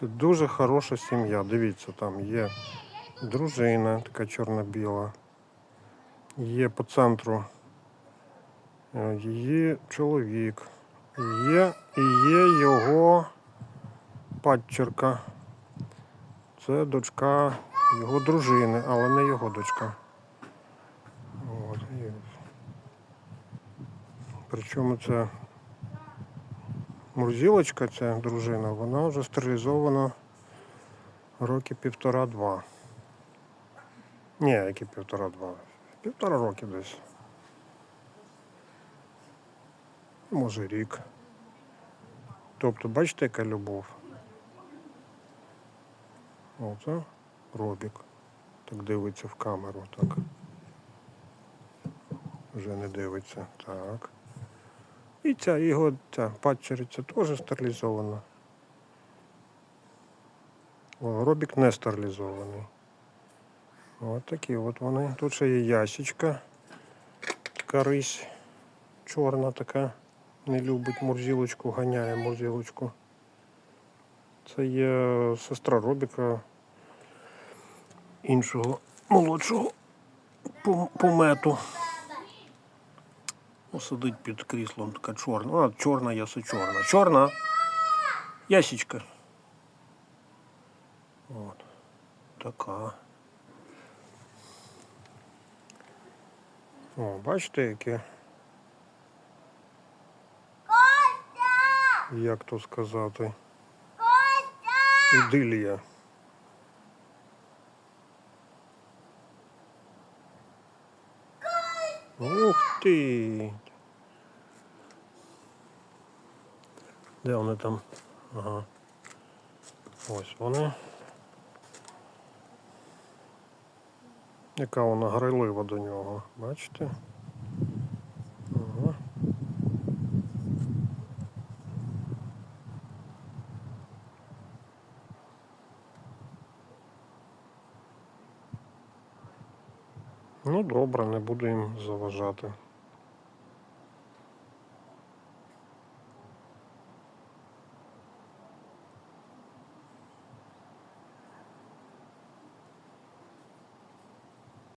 Це дуже хороша сім'я. Дивіться, там є дружина, така чорно-біла. Є по центру е, її чоловік. Є є його падчерка. Це дочка його дружини, але не його дочка. Причому це Мурзілочка, ця дружина, вона вже стерилізована роки півтора-два. Ні, які півтора-два. Півтора роки десь. Може рік. Тобто, бачите, яка любов. Оце робік. Так дивиться в камеру, так. Вже не дивиться. Так. І ця його ця падчериця теж стерилізована. О, робік не стерилізований. От такі от вони. Тут ще є ясічка. Така рись чорна така. Не любить мурзілочку, ганяє мурзілочку. Це є сестра Робіка іншого молодшого по, по мету. Ну, сидить під кріслом така чорна. А, чорна яса чорна. Чорна. Ясічка. От. Така. О, бачите, яке. Як то сказати? Ідилія. Ух ти! Де вони там? Ага. Ось вони. Яка вона грайлива до нього, бачите? Ну добре, не буду їм заважати.